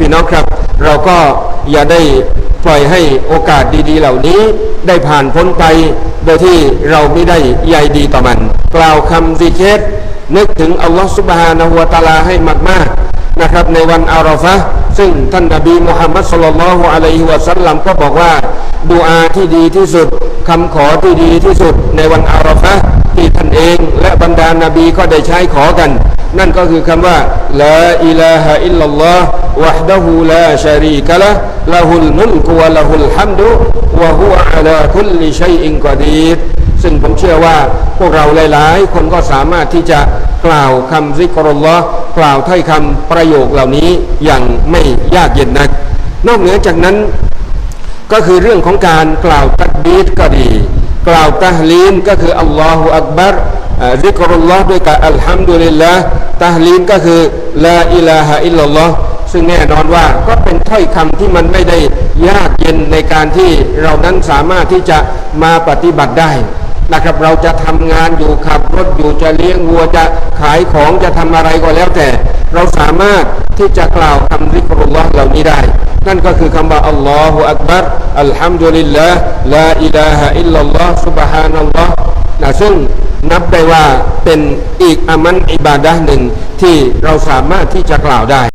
พี่น้องครับ เราก็อย่าได้ปล่อยให้โอกาสดีๆ เหล่านี้ได้ผ่านพ้นไปโดยที่เราไม่ได้ใยดีต่อมัน กล่าวคำซิเกตนึกถึงอัลลอฮฺสุบฮานะฮูวะตาลาให้มากๆนะครับในวันอาราฟะซึ่งท่านนบีมุฮัมมัดสุลลัลฮุอะลัยฮิวะสัลลัมก็บอกว่าดูอาที่ดีที่สุดคำขอที่ดีที่สุดในวันอาราฟะที่ท่านเองและบรรดานาบีก็ได้ใช้ขอกัน นั่นก็คือคำว่าลาอิลาฮะอิลลัลลอฮ์ วะฮ์ดะฮูลาชารีกะละละฮุลมุลกุวะละฮุลฮัมดุวะฮุวะอะลัยอินกอดีรซึ่งผมเชื่อว่าพวกเราหลาย ๆ คนก็สามารถที่จะกล่าวคำซิกรุลลอกล่าวถ้อยคำประโยคเหล่านี้อย่างไม่ยากเย็นนัก นอกเหนือจากนั้น ก็คือเรื่องของการกล่าวตักบีดก็ดี กล่าวตะฮลีนก็คืออัลลอฮฺอักบัรริกรุลลอด้วยกับอัลฮัมดุลิลละตะฮลีนก็คือลาอิลาฮะอิลลัลลอฮ์ ซึ่งแน่นอนว่าก็เป็นถ้อยคำที่มันไม่ได้ยากเย็นในการที่เรานั้นสามารถที่จะมาปฏิบัติได้นะครับเราจะทำงานอยู่ขับรถอยู่จะเลี้ยงวัวจะขายของจะทำอะไรก็แล้วแต่ เราสามารถที่จะกล่าวคำริกรุลลอฮ์เหล่านี้ได้ นั่นก็คือคำว่าอัลลอฮฺอักบัรอัลฮัมดุลิลละลาอิลาฮะอิลลัลลอฮฺซุบฮานัลลอฮ์นะซึ่งนับได้ว่าเป็นอีกอามันอิบาดะหนึ่งที่เราสามารถที่จะกล่าวได้